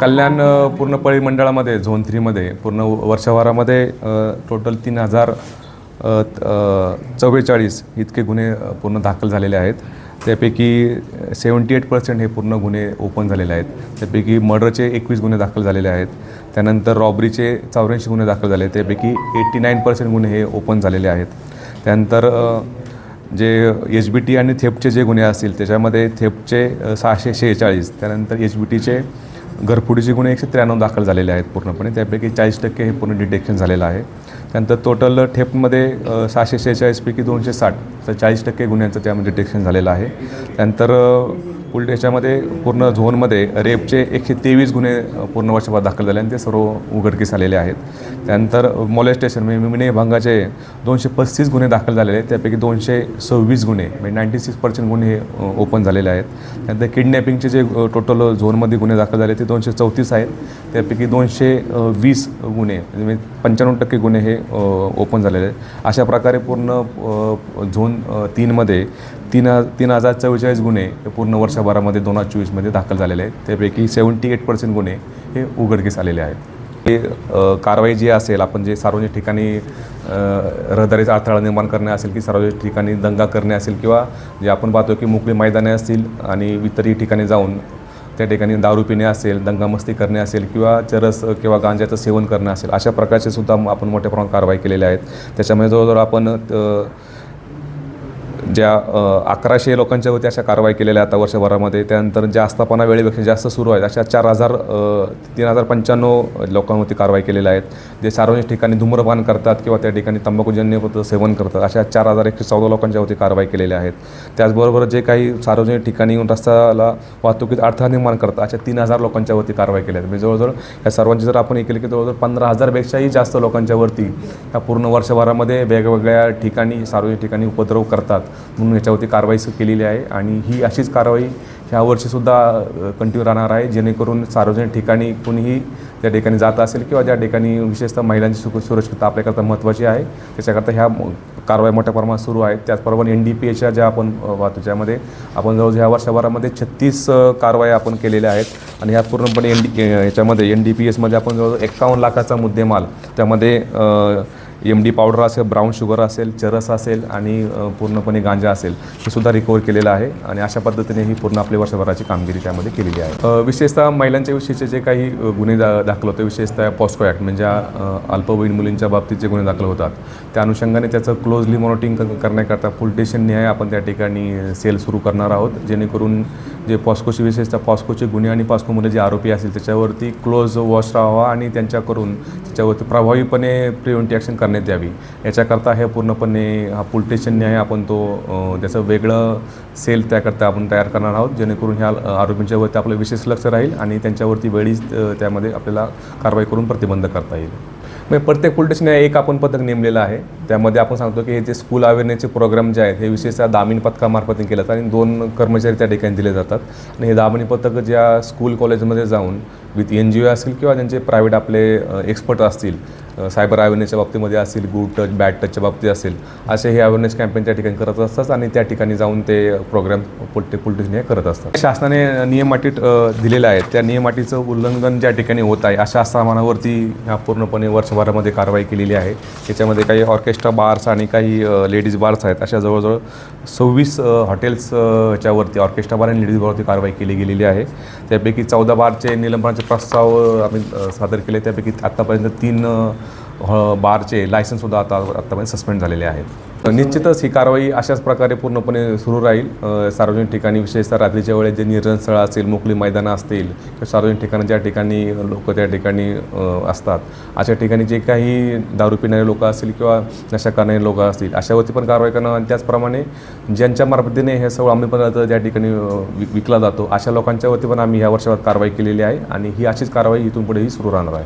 कल्याण अ, पूर्ण परिमंडळामध्ये झोन थ्रीमध्ये पूर्ण वर्षभरामध्ये टोटल तीन हजार चव्वेचाळीस इतके गुन्हे पूर्ण दाखल झालेले आहेत. त्यापैकी सेवन्टी एट पर्सेंट हे पूर्ण गुन्हे ओपन झालेले आहेत. त्यापैकी मर्डरचे एकवीस गुन्हे दाखल झालेले आहेत. त्यानंतर रॉबरीचे चौऱ्याऐंशी गुन्हे दाखल झाले त्यापैकी एट्टी नाईन पर्सेंट गुन्हे हे ओपन झालेले आहेत. त्यानंतर जे एच बी टी आणि थेपचे जे गुन्हे असतील त्याच्यामध्ये थेपचे सहाशे शेहेचाळीस. त्यानंतर एच बी टीचे घरफोडीचे गुन्हे एकशे त्र्याण्णव दाखल झालेले आहेत पूर्णपणे. त्यापैकी चाळीस टक्के हे पूर्ण डिटेक्शन झालेलं आहे. त्यानंतर टोटल ठेपमध्ये सहाशे शेहेचाळीसपैकी दोनशे साठ तर चाळीस टक्के गुन्ह्यांचं त्यामध्ये डिटेक्शन झालेलं आहे. त्यानंतर अ, पुढे पूर्ण झोनमध्ये रेपचे एकशे तेवीस गुन्हे पूर्ण वर्षभर दाखल झाले आणि ते सर्व उघडकीस आलेले आहेत. त्यानंतर मॉलेस्टेशन म्हणजे मिने भंगाचे दोनशे पस्तीस गुन्हे दाखल झालेले आहेत. त्यापैकी दोनशे सव्वीस गुन्हे म्हणजे नाईंटी सिक्स पर्सेंट गुन्हे हे ओपन झालेले आहेत. त्यानंतर किडनॅपिंगचे जे टोटल झोनमध्ये गुन्हे दाखल झाले ते दोनशे चौतीस आहेत. त्यापैकी दोनशे वीस गुन्हे म्हणजे पंच्याण्णव टक्के गुन्हे हे ओपन झालेले आहेत. अशा प्रकारे पूर्ण झोन तीनमध्ये तीन तीन हजार चव्वेचाळीस गुन्हे हे पूर्ण वर्षभरामध्ये दोन हजार चोवीसमध्ये दाखल झालेले आहेत. त्यापैकी सेवन्टी एट पर्सेंट गुन्हे हे उघडकीस आलेले आहेत. हे कारवाई जी असेल आपण जे सार्वजनिक ठिकाणी रहदारीचा अडथळा निर्माण करणे असेल की सार्वजनिक ठिकाणी दंगा करणे असेल किंवा जे आपण पाहतो की मोकळी मैदाने असतील आणि इतरही ठिकाणी जाऊन त्या ठिकाणी दारू पिणे असेल दंगामस्ती करणे असेल किंवा चरस किंवा गांजाचं सेवन करणे असेल अशा प्रकारचे सुद्धा आपण मोठ्या प्रमाणात कारवाई केलेल्या आहेत. त्याच्यामुळे जवळजवळ आपण ज्या अकराशे अकराशे लोकांच्यावरती अशा कारवाई केलेल्या आहेत आता वर्षभरामध्ये त्यानंतर ज्या आस्थापना वेळेपेक्षा जास्त सुरू आहेत अशा चार हजार तीन हजार पंच्याण्णव लोकांवरती कारवाई केलेल्या आहेत. जे सार्वजनिक ठिकाणी धूम्रपान करतात किंवा त्या ठिकाणी तंबाखूजन्य सेवन करतात अशा चार हजार एकशे चौदा लोकांच्यावरती कारवाई केलेल्या आहेत. त्याचबरोबर जे काही सार्वजनिक ठिकाणी येऊन रस्त्याला वाहतुकीत अडथळा निर्माण करतात अशा तीन हजार लोकांच्यावरती कारवाई केल्या आहेत. म्हणजे जवळजवळ या सर्वांची जर आपण हे केली की जवळजवळ पंधरा हजारपेक्षाही जास्त लोकांच्यावरती या पूर्ण वर्षभरामध्ये वेगवेगळ्या ठिकाणी सार्वजनिक ठिकाणी उपद्रव करतात. म्हणून याच्यावरती कारवाई केलेली आहे. आणि ही अशीच कारवाई ह्या वर्षीसुद्धा कंटिन्यू राहणार आहे. जेणेकरून सार्वजनिक ठिकाणी कुणीही त्या ठिकाणी जात असेल किंवा ज्या ठिकाणी विशेषतः महिलांची सुख सुरक्षितता आपल्याकरता महत्त्वाची आहे त्याच्याकरता ह्या कारवाई मोठ्या प्रमाणात सुरू आहेत. त्याचप्रमाणे एन डी पी एच्या ज्या आपण वाहतो ज्यामध्ये आपण जवळ ह्या वर्षभरामध्ये छत्तीस कारवाई आपण केलेल्या आहेत. आणि ह्या पूर्णपणे एन डी याच्यामध्ये एन डी पी एसमध्ये आपण जवळजवळ एकावन्न लाखाचा मुद्देमाल त्यामध्ये एम डी पावडर असेल ब्राऊन शुगर असेल चरस असेल आणि पूर्णपणे गांजा असेल हे सुद्धा रिकवर केलेलं आहे आणि अशा पद्धतीने ही पूर्ण आपली वर्षभराची कामगिरी त्यामध्ये केलेली आहे. विशेषतः महिलांच्या विषयीचे जे काही गुन्हे दा दाखल होते विशेषतः पॉस्को ॲक्ट म्हणजे अल्पवयीन मुलींच्या बाबतीत जे गुन्हे दाखल होतात त्या अनुषंगाने त्याचं क्लोजली मॉनिटरिंग करण्याकरता पोलीस स्टेशन निहाय आपण त्या ठिकाणी सेल सुरू करणार आहोत जेणेकरून जे पॉस्कोची विशेषतः पॉस्कोचे गुन्हे आणि पॉस्कोमध्ये जे आरोपी असतील त्याच्यावरती क्लोज वॉच राहावा आणि त्यांच्याकडून त्याच्यावरती प्रभावीपणे प्रिव्हेंटिव्ह ॲक्शन करण्यात यावी याच्याकरता हे पूर्णपणे हा पोलीस न्याय आहे आपण तो त्याचं वेगळं सेल त्याकरता आपण तयार करणार आहोत जेणेकरून ह्या आरोपींच्यावरती आपलं विशेष लक्ष राहील आणि त्यांच्यावरती वेळीच त्यामध्ये आपल्याला कारवाई करून प्रतिबंध करता येईल. म्हणजे प्रत्येक पोलिटिशने एक आपण पथक नेमलेलं आहे. त्यामध्ये आपण सांगतो की हे जे स्कूल अवेअरनेसचे प्रोग्राम जे आहेत हे विशेषतः दामिनी पथकामार्फत केलं जातात आणि दोन कर्मचारी त्या ठिकाणी दिले जातात. आणि हे दामिनी पथक ज्या स्कूल कॉलेजमध्ये जाऊन विथ एन जी ओ असेल किंवा त्यांचे प्रायव्हेट आपले एक्सपर्ट असतील सायबर अवेअरनेसच्या बाबतीमध्ये असतील गुड टच बॅड टचच्या बाबतीत असेल असे हे अवेअरनेस कॅम्पेन त्या ठिकाणी करत असतात आणि त्या ठिकाणी जाऊन ते प्रोग्राम पोलिटे पोलिटिशने करत असतात. शासनाने नियमाटी दिलेल्या आहेत. त्या नियमाटीचं उल्लंघन ज्या ठिकाणी होत आहे अशा सामानावरती ह्या पूर्णपणे वर्षभरामध्ये कारवाई केलेली आहे. त्याच्यामध्ये काही ऑर्केस्ट्रा बार्स आणि काही लेडीज बार्स आहेत. अशा जवळजवळ सव्वीस हॉटेल्स ह्याच्यावरती ऑर्केस्ट्रा बार आणि लेडीज बारवरती कारवाई केली गेलेली आहे. त्यापैकी चौदा बारचे निलंबनाचे प्रस्ताव आम्ही सादर केले. त्यापैकी आत्तापर्यंत तीन बारचे लायसन्ससुद्धा आता आत्तापर्यंत सस्पेंड झालेले आहेत. निश्चितच ही कारवाई अशाच प्रकारे पूर्णपणे सुरू राहील. सार्वजनिक ठिकाणी विशेषतः रात्रीच्या वेळेत जे निर्जन स्थळं असतील मोकळी मैदानं असतील किंवा सार्वजनिक ठिकाणी ज्या ठिकाणी लोक त्या ठिकाणी असतात अशा ठिकाणी जे काही दारू पिणारे लोक असतील किंवा नशा करणारे लोक असतील अशावरती पण कारवाई करणं आणि त्याचप्रमाणे ज्यांच्या मार्फतीने हे सगळं आम्ही पदार्थ ज्या ठिकाणी विक विकला जातो अशा लोकांच्यावरती पण आम्ही ह्या वर्षात कारवाई केलेली आहे आणि ही अशीच कारवाई इथून पुढेही सुरू राहणार आहे.